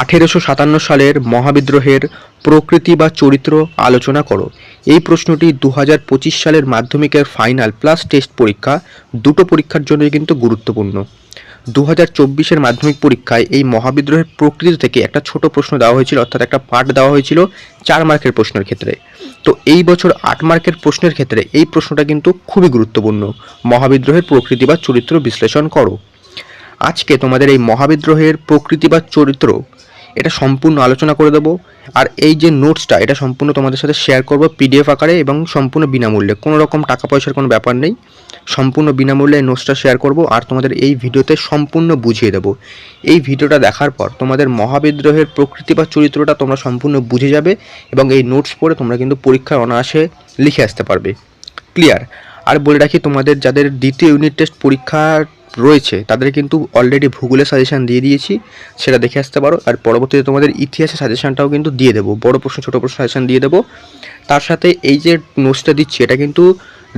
আঠেরোশো সাতান্ন সালের মহাবিদ্রোহের প্রকৃতি বা চরিত্র আলোচনা করো। এই প্রশ্নটি দু হাজার পঁচিশ সালের মাধ্যমিকের ফাইনাল প্লাস টেস্ট পরীক্ষা দুটো পরীক্ষার জন্যই কিন্তু গুরুত্বপূর্ণ। দু হাজার চব্বিশের মাধ্যমিক পরীক্ষায় এই মহাবিদ্রোহের প্রকৃতি থেকে একটা ছোট প্রশ্ন দেওয়া হয়েছিল, অর্থাৎ একটা পাঠ দেওয়া হয়েছিল চার মার্কের প্রশ্নের ক্ষেত্রে। তো এই বছর আট মার্কের প্রশ্নের ক্ষেত্রে এই প্রশ্নটা কিন্তু খুবই গুরুত্বপূর্ণ। মহাবিদ্রোহের প্রকৃতি বা চরিত্র বিশ্লেষণ করো। আজকে তোমাদের এই মহাবিদ্রোহের প্রকৃতি বা চরিত্র এটা সম্পূর্ণ আলোচনা করে দেবো। আর এই যে নোটসটা এটা সম্পূর্ণ তোমাদের সাথে শেয়ার করব পিডিএফ আকারে এবং সম্পূর্ণ বিনামূল্যে। কোনো রকম টাকা পয়সার কোনো ব্যাপার নেই। সম্পূর্ণ বিনামূল্যে নোটসটা শেয়ার করব আর তোমাদের এই ভিডিওতে সম্পূর্ণ বুঝিয়ে দেবো। এই ভিডিওটা দেখার পর তোমাদের মহাবিদ্রোহের প্রকৃতি বা চরিত্রটা তোমরা সম্পূর্ণ বুঝে যাবে এবং এই নোটস পড়ে তোমরা কিন্তু পরীক্ষার অনায়াসে লিখে আসতে পারবে। ক্লিয়ার আর বলে রাখি, তোমাদের যাদের দ্বিতীয় ইউনিট টেস্ট পরীক্ষা রয়েছে, তাদের কিন্তু অলরেডি ভূগোলের সাজেশান দিয়ে দিয়েছি, সেটা দেখে আসতে পারো। আর পরবর্তীতে তোমাদের ইতিহাসের সাজেশানটাও কিন্তু দিয়ে দেবো। বড় প্রশ্ন, ছোটো প্রশ্ন সাজেশান দিয়ে দেবো। তার সাথে এই যে নোটসটা দিচ্ছি, এটা কিন্তু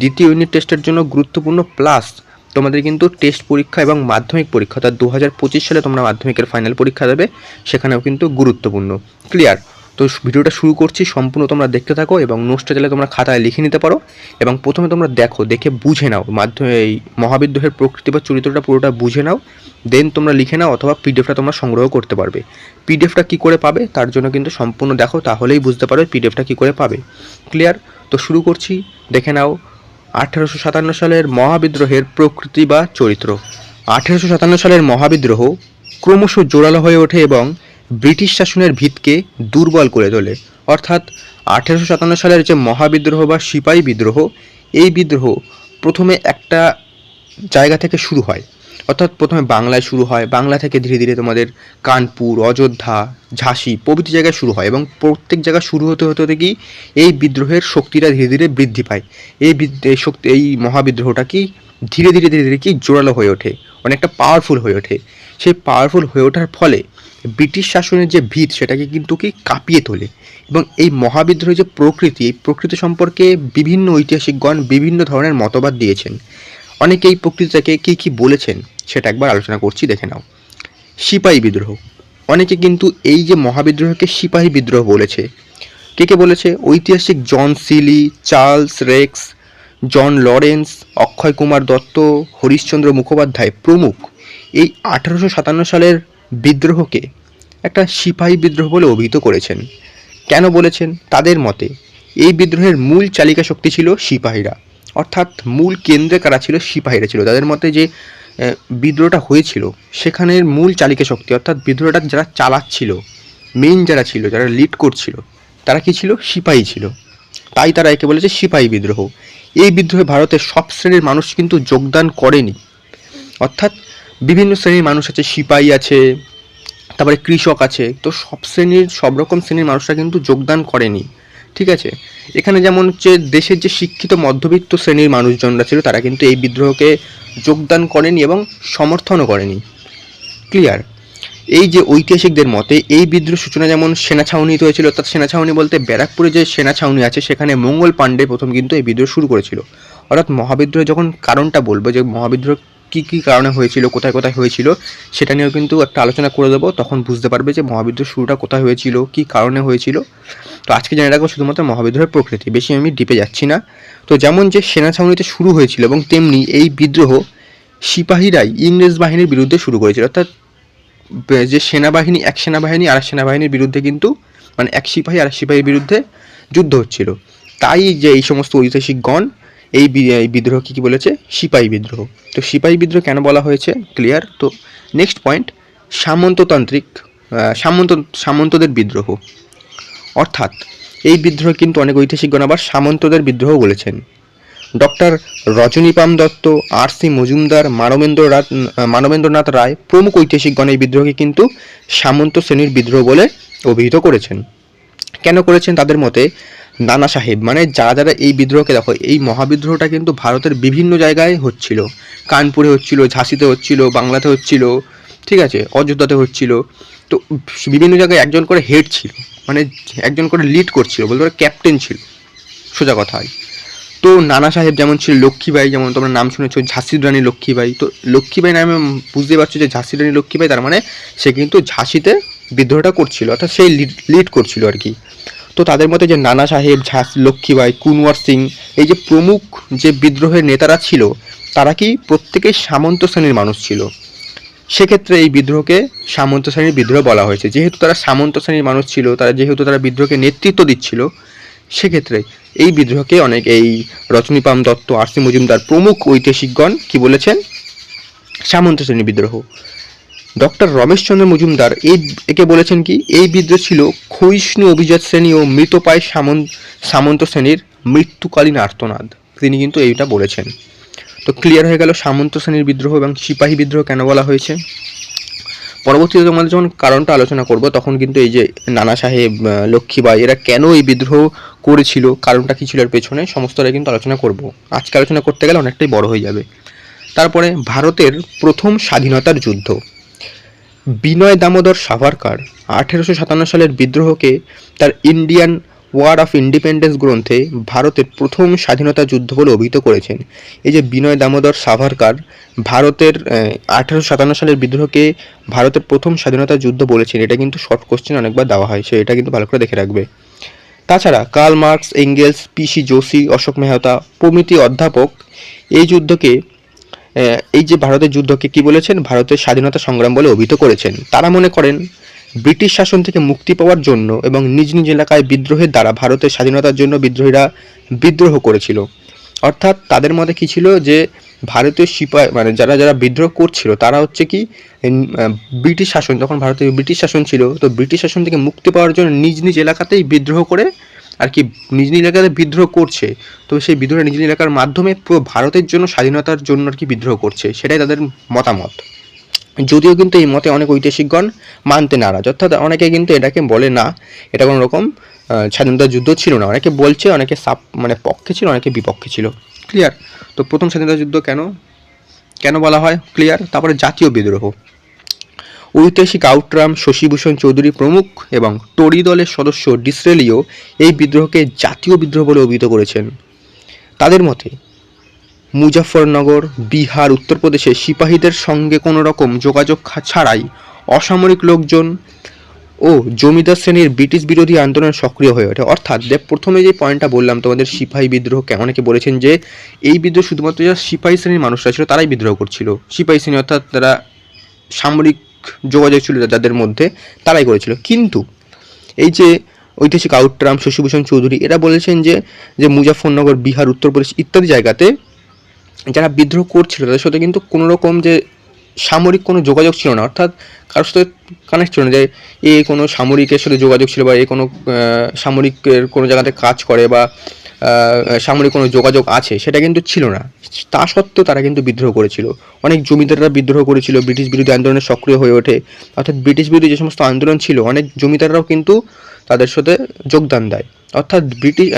দ্বিতীয় ইউনিট টেস্টের জন্য গুরুত্বপূর্ণ। প্লাস তোমাদের কিন্তু টেস্ট পরীক্ষা এবং মাধ্যমিক পরীক্ষা, অর্থাৎ দু হাজার পঁচিশ সালে তোমরা মাধ্যমিকের ফাইনাল পরীক্ষা দেবে, সেখানেও কিন্তু গুরুত্বপূর্ণ। ক্লিয়ার তো ভিডিওটা শুরু করছি, সম্পূর্ণ তোমরা দেখতে থাকো এবং নোটসটা চাইলে তোমরা খাতায় লিখে নিতে পারো। এবং প্রথমে তোমরা দেখো, দেখে বুঝে নাও, মাধ্যমে এই মহাবিদ্রোহের প্রকৃতি বা চরিত্রটা পুরোটা বুঝে নাও দেন তোমরা লিখে নাও অথবা পিডিএফটা তোমরা সংগ্রহ করতে পারবে। পিডিএফটা কী করে পাবে? তার জন্য কিন্তু সম্পূর্ণ দেখো, তাহলেই বুঝতে পারবে পিডিএফটা কী করে পাবে। ক্লিয়ার তো শুরু করছি, দেখে নাও। আঠেরোশো সাতান্ন সালের মহাবিদ্রোহের প্রকৃতি বা চরিত্র। আঠেরোশো সাতান্ন সালের মহাবিদ্রোহ ক্রমশ জোরালো হয়ে ওঠে এবং ব্রিটিশ শাসনের ভিতকে দুর্বল করে তোলে। অর্থাৎ আঠেরোশো সাতান্ন সালের যে মহাবিদ্রোহ বা সিপাহী বিদ্রোহ, এই বিদ্রোহ প্রথমে একটা জায়গা থেকে শুরু হয়। অর্থাৎ প্রথমে বাংলায় শুরু হয়। বাংলা থেকে ধীরে ধীরে তোমাদের কানপুর, অযোধ্যা, ঝাঁসি প্রভৃতি জায়গায় শুরু হয় এবং প্রত্যেক জায়গায় শুরু হতে হতে হতে কি এই বিদ্রোহের শক্তিটা ধীরে ধীরে বৃদ্ধি পায়। এই শক্তি, এই মহাবিদ্রোহটা কি ধীরে ধীরে ধীরে ধীরে কি জোরালো হয়ে ওঠে, অনেকটা পাওয়ারফুল হয়ে ওঠে। সেই পাওয়ারফুল হয়ে ওঠার ফলে ব্রিটিশ শাসনের যে ভিত সেটাকে কিন্তু কি কাঁপিয়ে তোলে এবং এই মহাবিদ্রোহের যে প্রকৃতি, এই প্রকৃতি সম্পর্কে বিভিন্ন ঐতিহাসিকগণ বিভিন্ন ধরনের মতবাদ দিয়েছেন। অনেকে এই প্রকৃতিটাকে কী কী বলেছেন সেটা একবার আলোচনা করছি, দেখে নাও। সিপাহী বিদ্রোহ। অনেকে কিন্তু এই যে মহাবিদ্রোহকে সিপাহী বিদ্রোহ বলেছে, কে কে বলেছে? ঐতিহাসিক John Seeley, Charles Rex, John Lawrence, Akshay Kumar Dutta, Harishchandra Mukhopadhyay প্রমুখ। এই আঠারোশো সাতান্ন সালের বিদ্রোহকে একটা সিপাহী বিদ্রোহ বলে অভিহিত করেছেন। কেন বলেছেন? তাদের মতে, এই বিদ্রোহের মূল চালিকা শক্তি ছিল সিপাহীরা। অর্থাৎ মূল কেন্দ্রে কারা ছিল? সিপাহীরা ছিল। তাদের মতে যে বিদ্রোহটা হয়েছিল, সেখানের মূল চালিকা শক্তি, অর্থাৎ বিদ্রোহটা যারা চালাচ্ছিল মেইন যারা ছিল, যারা লিড করছিল, তারা কি ছিল? সিপাহী ছিল। তাই তারা একে বলেছে সিপাহী বিদ্রোহ। এই বিদ্রোহে ভারতের সব শ্রেণির মানুষ কিন্তু যোগদান করেনি। অর্থাৎ বিভিন্ন শ্রেণির মানুষ আছে সিপাহী আছে, তারপরে কৃষক আছে। তো সব শ্রেণির, সব রকম শ্রেণির মানুষরা কিন্তু যোগদান করেনি। ঠিক আছে? এখানে যেমন হচ্ছে দেশের যে শিক্ষিত মধ্যবিত্ত শ্রেণির মানুষজনরা ছিল, তারা কিন্তু এই বিদ্রোহকে যোগদান করেনি এবং সমর্থনও করেনি। ক্লিয়ার এই যে ঐতিহাসিকদের মতে, এই বিদ্রোহ সূচনা যেমন সেনা ছাউনিতে হয়েছিল অর্থাৎ সেনা ছাউনি বলতে ব্যারাকপুরে যে সেনা ছাউনি আছে, সেখানে মঙ্গল পাণ্ডে প্রথম কিন্তু এই বিদ্রোহ শুরু করেছিল। অর্থাৎ মহাবিদ্রোহ যখন কারণটা বলব, যে মহাবিদ্রোহ কী কী কারণে হয়েছিল, কোথায় কোথায় হয়েছিল, সেটা নিয়েও কিন্তু একটা আলোচনা করে দেবো। তখন বুঝতে পারবে যে মহাবিদ্রোহ শুরুটা কোথায় হয়েছিল, কী কারণে হয়েছিল। তো আজকে জেনে রাখব শুধুমাত্র মহাবিদ্রোহের প্রকৃতি, বেশি আমি ডিপে যাচ্ছি না। তো যেমন যে সেনা ছাউনিতে শুরু হয়েছিল এবং তেমনি এই বিদ্রোহ সিপাহীরাই ইংরেজ বাহিনীর বিরুদ্ধে শুরু করেছিল। অর্থাৎ যে সেনাবাহিনী, এক সেনাবাহিনী আর সেনাবাহিনীর বিরুদ্ধে কিন্তু মানে এক সিপাহী আর সিপাহীর বিরুদ্ধে যুদ্ধ হচ্ছিল। তাই যে এই সমস্ত ঐতিহাসিকগণ এই বিদ্রোহকে কী বলেছে? সিপাহী বিদ্রোহ। তো সিপাহী বিদ্রোহ কেন বলা হয়েছে? ক্লিয়ার তো নেক্সট পয়েন্ট সামন্ততান্ত্রিক সামন্ত, সামন্তদের বিদ্রোহ। অর্থাৎ এই বিদ্রোহ কিন্তু অনেক ঐতিহাসিকগণ আবার সামন্তদের বিদ্রোহ বলেছেন। Doctor Rajanipam Dutt, R C Majumdar, Manabendra Manabendranath Roy প্রমুখ ঐতিহাসিকগণ এই বিদ্রোহকে কিন্তু সামন্ত শ্রেণির বিদ্রোহ বলে অভিহিত করেছেন। কেন করেছেন? তাদের মতে নানা সাহেব মানে যারা যারা এই বিদ্রোহকে দেখো, এই মহাবিদ্রোহটা কিন্তু ভারতের বিভিন্ন জায়গায় হচ্ছিল। কানপুরে হচ্ছিল, ঝাঁসিতে হচ্ছিল, বাংলাতে হচ্ছিল, ঠিক আছে, অযোধ্যাতে হচ্ছিল। তো বিভিন্ন জায়গায় একজন করে হেড ছিল মানে একজন করে লিড করছিল, বলতে পারো ক্যাপ্টেন ছিল, সোজা কথায়। তো নানা সাহেব যেমন ছিল লক্ষ্মীবাই যেমন তোমরা নাম শুনেছো ঝাঁসির রানী লক্ষ্মীবাই তো লক্ষ্মীবাই নামে বুঝতে পারছ যে ঝাঁসির রানী লক্ষ্মীবাই তার মানে সে কিন্তু ঝাঁসিতে বিদ্রোহটা করছিল, অর্থাৎ সেই লিড করছিল আর কি। তো তাদের মধ্যে যে নানা সাহেব, ঝাঁস, লক্ষ্মীবাই, কুনওয়ার সিং, এই যে প্রমুখ যে বিদ্রোহের নেতারা ছিল, তারা কি প্রত্যেকেই সামন্ত শ্রেণির মানুষ ছিল? সেক্ষেত্রে এই বিদ্রোহকে সামন্ত শ্রেণির বিদ্রোহ বলা হয়েছে। যেহেতু তারা সামন্ত শ্রেণির মানুষ ছিল, তারা যেহেতু তারা বিদ্রোহকে নেতৃত্ব দিচ্ছিল, সেক্ষেত্রে এই বিদ্রোহকে অনেক এই রজনীপাম দত্ত আরসি মজুমদার প্রমুখ ঐতিহাসিকগণ কি বলেছেন? সামন্ত শ্রেণির বিদ্রোহ। ডক্টর রমেশচন্দ্র মজুমদার এই একে বলেছেন কি, এই বিদ্রোহ ছিল ক্ষয়িষ্ণু অভিজাত শ্রেণি ও মৃতপায় সামন্ত সামন্ত শ্রেণির মৃত্যুকালীন আর্তনাদ। তিনি কিন্তু এইটা বলেছেন। তো ক্লিয়ার হয়ে গেল সামন্ত শ্রেণির বিদ্রোহ এবং সিপাহী বিদ্রোহ কেন বলা হয়েছে? পরবর্তীতে তোমাদের যখন কারণটা আলোচনা করব, তখন কিন্তু এই যে নানা সাহেব লক্ষ্মীবাই এরা কেন এই বিদ্রোহ করেছিল, কারণটা কি ছিল এর পেছনে সমস্তটা কিন্তু আলোচনা করব। আজকে আলোচনা করতে গেলে অনেকটাই বড় হয়ে যাবে। তারপরে ভারতের প্রথম স্বাধীনতার যুদ্ধ। বিনয় দামোদর সাভারকার আঠেরোশো সাতান্ন সালের বিদ্রোহকে তার ইন্ডিয়ান ওয়ার অফ ইন্ডিপেন্ডেন্স গ্রন্থে ভারতের প্রথম স্বাধীনতা যুদ্ধ বলে অভিহিত করেছেন। এই যে বিনয় দামোদর সাভারকার ভারতের আঠেরোশো সাতান্ন সালের বিদ্রোহকে ভারতের প্রথম স্বাধীনতা যুদ্ধ বলেছেন, এটা কিন্তু শর্ট কোশ্চেন অনেকবার দেওয়া হয়, সে এটা কিন্তু ভালো করে দেখে রাখবে। তাছাড়া Karl Marx, Engels PC Joshi Ashok Mehta প্রভৃতি অধ্যাপক এই যুদ্ধকে এই যে ভারতের যুদ্ধকে কি বলেছেন? ভারতের স্বাধীনতা সংগ্রাম বলে অভিহিত করেছেন। তারা মনে করেন, ব্রিটিশ শাসন থেকে মুক্তি পাওয়ার জন্য এবং নিজ নিজ এলাকায় বিদ্রোহের দ্বারা ভারতের স্বাধীনতার জন্য বিদ্রোহীরা বিদ্রোহ করেছিল। অর্থাৎ তাদের মতে কি ছিল যে, ভারতীয় সিপাহী মানে যারা যারা বিদ্রোহ করছিল, তারা হচ্ছে কি ব্রিটিশ শাসন, যখন ভারতে ব্রিটিশ শাসন ছিল, তো ব্রিটিশ শাসন থেকে মুক্তি পাওয়ার জন্য নিজ নিজ এলাকাতেই বিদ্রোহ করে আর কি নিজ নিজ এলাকাতে বিদ্রোহ করছে। তো সেই বিদ্রোহ নিজ নিজ এলাকার মাধ্যমে পুরো ভারতের জন্য, স্বাধীনতার জন্য আর কি বিদ্রোহ করছে, সেটাই তাদের মতামত। যদিও কিন্তু এই মতে অনেক ঐতিহাসিকগণ মানতে নারাজ। অর্থাৎ অনেকে কিন্তু এটাকে বলে, না, এটা কোনো রকম স্বাধীনতা যুদ্ধ ছিল না। অনেকে বলছে, অনেকে সাপ মানে পক্ষে ছিল, অনেকে বিপক্ষে ছিল। ক্লিয়ার? তো প্রথম স্বাধীনতা যুদ্ধ কেন? কেন বলা হয় ক্লিয়ার? তারপরে জাতীয় বিদ্রোহ। ঐতিহাসিক আউটরাম শশীভূষণ চৌধুরী প্রমুখ এবং টরি দলের সদস্য ডিসরেলিও এই বিদ্রোহকে জাতীয় বিদ্রোহ বলে অভিহিত করেছেন। তাদের মতে মুজাফরনগর বিহার, উত্তরপ্রদেশে সিপাহীদের সঙ্গে কোনো রকম যোগাযোগ ছাড়াই অসামরিক লোকজন ও জমিদার শ্রেণির ব্রিটিশ বিরোধী আন্দোলন সক্রিয় হয়ে ওঠে। অর্থাৎ প্রথমে যে পয়েন্টটা বললাম, তোমাদের সিপাহী বিদ্রোহ কে- অনেকে বলেছেন যে, এই বিদ্রোহ শুধুমাত্র যারা সিপাহী শ্রেণির মানুষরা ছিল, তারাই বিদ্রোহ করছিল। সিপাহী শ্রেণি অর্থাৎ তারা সামরিক যোগাযোগ ছিল যাদের মধ্যে তারাই করেছিল। কিন্তু এই যে ঐতিহাসিক আউটরাম শশীভূষণ চৌধুরী, এরা বলেছেন যে যে মুজাফরনগর, বিহার উত্তরপ্রদেশ ইত্যাদি জায়গাতে যারা বিদ্রোহ করছিল, তাদের সাথে কিন্তু কোনো রকম যে সামরিক কোনো যোগাযোগ ছিল না। অর্থাৎ কারোর সাথে কানেক্ট ছিল না যে, এ কোনো সামরিকের সাথে যোগাযোগ ছিল বা এ কোনো সামরিকের কোনো জায়গাতে কাজ করে বা সামরিক কোনো যোগাযোগ আছে, সেটা কিন্তু ছিল না। তা সত্ত্বেও তারা কিন্তু বিদ্রোহ করেছিল। অনেক জমিদাররা বিদ্রোহ করেছিল, ব্রিটিশ বিরোধী আন্দোলনে সক্রিয় হয়ে ওঠে। অর্থাৎ ব্রিটিশ বিরোধী যে সমস্ত আন্দোলন ছিল, অনেক জমিদাররাও কিন্তু তাদের সাথে যোগদান দেয়। অর্থাৎ ব্রিটিশ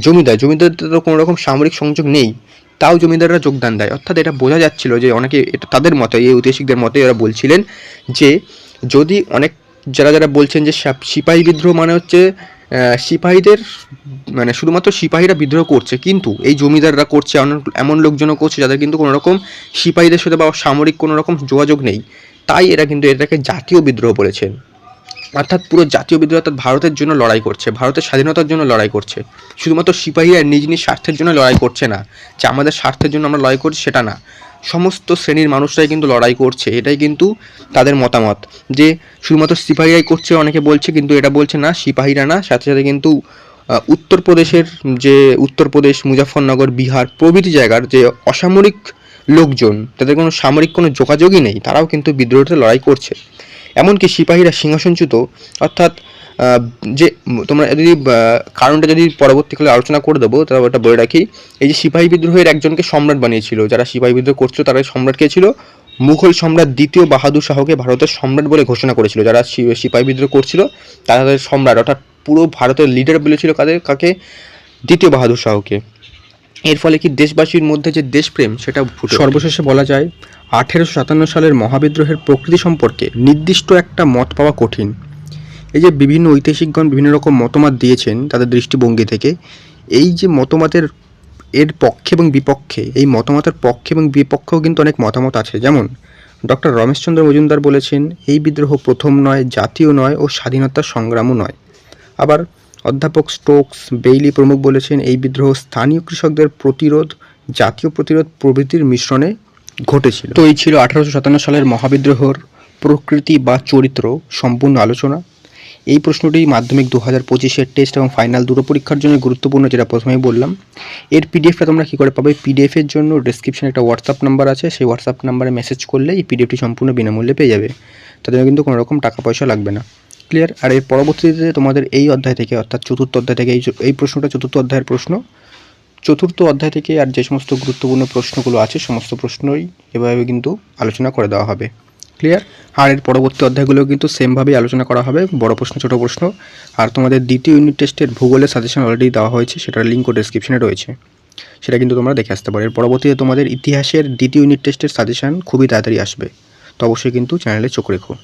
জমিদার, জমিদারদের তো কোনো রকম সামরিক সংযোগ নেই, তাও জমিদাররা যোগদান দেয়। অর্থাৎ এটা বোঝা যাচ্ছিল যে অনেকে তাদের মতে, এই ঐতিহাসিকদের মতে এরা বলছিলেন যে যদি অনেক, যারা যারা বলছেন যে সাপ- সিপাহী বিদ্রোহ মানে হচ্ছে সিপাহীদের মানে শুধুমাত্র সিপাহীরা বিদ্রোহ করছে, কিন্তু এই জমিদাররা করছে, এমন- লোকজনও করছে যাদের কিন্তু কোনো রকম সিপাহীদের সাথে বা সামরিক কোনো রকম যোগাযোগ নেই। তাই এরা কিন্তু এটাকে জাতীয় বিদ্রোহ বলেছেন। অর্থাৎ পুরো জাতীয় বিদ্রোহ অর্থাৎ ভারতের জন্য লড়াই করছে, ভারতের স্বাধীনতার জন্য লড়াই করছে। শুধুমাত্র সিপাহীরা নিজ নিজ স্বার্থের জন্য লড়াই করছে না, যে আমাদের স্বার্থের জন্য আমরা লড়াই করছি সেটা না। সমস্ত শ্রেণির মানুষরাই কিন্তু লড়াই করছে, এটাই কিন্তু তাদের মতামত। যে শুধুমাত্র সিপাহীরাই করছে, অনেকে বলছে কিন্তু এটা বলছে না, সিপাহীরা না, সাথে সাথে কিন্তু উত্তরপ্রদেশের যে উত্তরপ্রদেশ মুজাফরনগর বিহার প্রভৃতি জায়গার যে অসামরিক লোকজন, তাদের কোনো সামরিক কোনো যোগাযোগই নেই, তারাও কিন্তু বিদ্রোহতে লড়াই করছে। এমনকি সিপাহীরা সিংহাসনচ্যুত, অর্থাৎ যে তোমরা যদি কারণটা যদি পরবর্তীকালে আলোচনা করে দেবো, তাহলে ওটা বলে রাখি, এই যে সিপাহী বিদ্রোহের একজনকে সম্রাট বানিয়েছিল, যারা সিপাহী বিদ্রোহ করছিল তারা সম্রাট কে ছিল? মুঘল সম্রাট দ্বিতীয় বাহাদুর শাহকে ভারতের সম্রাট বলে ঘোষণা করেছিল, যারা সিপাহী বিদ্রোহ করছিল, তারা তাদের সম্রাট, অর্থাৎ পুরো ভারতের লিডার বলেছিল কাদের, কাকে? দ্বিতীয় বাহাদুর শাহকে। এর ফলে কি দেশবাসীর মধ্যে যে দেশপ্রেম, সেটা সর্বশেষে বলা যায়, আঠেরোশো সাতান্ন সালের মহাবিদ্রোহের প্রকৃতি সম্পর্কে নির্দিষ্ট একটা মত পাওয়া কঠিন। এই যে বিভিন্ন ঐতিহাসিকগণ বিভিন্ন রকম মতামত দিয়েছেন তাদের দৃষ্টিভঙ্গি থেকে, এই যে মতামতের, এর পক্ষে এবং বিপক্ষে, এই মতামতের পক্ষে এবং বিপক্ষেও কিন্তু অনেক মতামত আছে। যেমন, ডক্টর রমেশচন্দ্র মজুমদার বলেছেন, এই বিদ্রোহ প্রথম নয়, জাতীয় নয় ও স্বাধীনতা সংগ্রামও নয়। আবার অধ্যাপক স্টোকস বেইলি প্রমুখ বলেছেন, এই বিদ্রোহ স্থানীয় কৃষকদের প্রতিরোধ, জাতীয় প্রতিরোধ প্রভৃতির মিশ্রণে ঘটেছিল। তো এই ছিল আঠারোশো সাতান্ন সালের মহাবিদ্রোহর প্রকৃতি বা চরিত্র সম্পূর্ণ আলোচনা। এই প্রশ্নটি মাধ্যমিক দু হাজার পঁচিশের টেস্ট এবং ফাইনাল দুটো পরীক্ষার জন্য গুরুত্বপূর্ণ, যেটা প্রথমেই বললাম। এর পিডিএফটা তোমরা কী করে পাবে? পিডিএফের জন্য ডিসক্রিপশনে একটা হোয়াটসঅ্যাপ নাম্বার আছে। সেই হোয়াটসঅ্যাপ নাম্বারে মেসেজ করলে এই পিডিএফটি সম্পূর্ণ বিনামূল্যে পেয়ে যাবে। তাদের কিন্তু কোনো রকম টাকা পয়সা লাগবে না। ক্লিয়ার আর এর পরবর্তীতে তোমাদের এই অধ্যায় থেকে, অর্থাৎ চতুর্থ অধ্যায় থেকে, এই এই প্রশ্নটা চতুর্থ অধ্যায়ের প্রশ্ন। চতুর্থ অধ্যায় থেকে আর যে সমস্ত গুরুত্বপূর্ণ প্রশ্নগুলো আছে, সমস্ত প্রশ্নই এভাবে কিন্তু আলোচনা করে দেওয়া হবে। ক্লিয়ার আর এর পরবর্তী অধ্যায়গুলো কিন্তু সেমভাবেই আলোচনা করা হবে। বড় প্রশ্ন, ছোট প্রশ্ন। আর তোমাদের দ্বিতীয় ইউনিট টেস্টের ভূগোলের সাজেশন অলরেডি দেওয়া হয়েছে, সেটার লিঙ্কও ডেসক্রিপশনে রয়েছে। সেটা কিন্তু তোমরা দেখে আসতে পারো। এর পরবর্তীতে তোমাদের ইতিহাসের দ্বিতীয় ইউনিট টেস্টের সাজেশান খুবই তাড়াতাড়ি আসবে। তো অবশ্যই কিন্তু চ্যানেলে চোখ রেখো।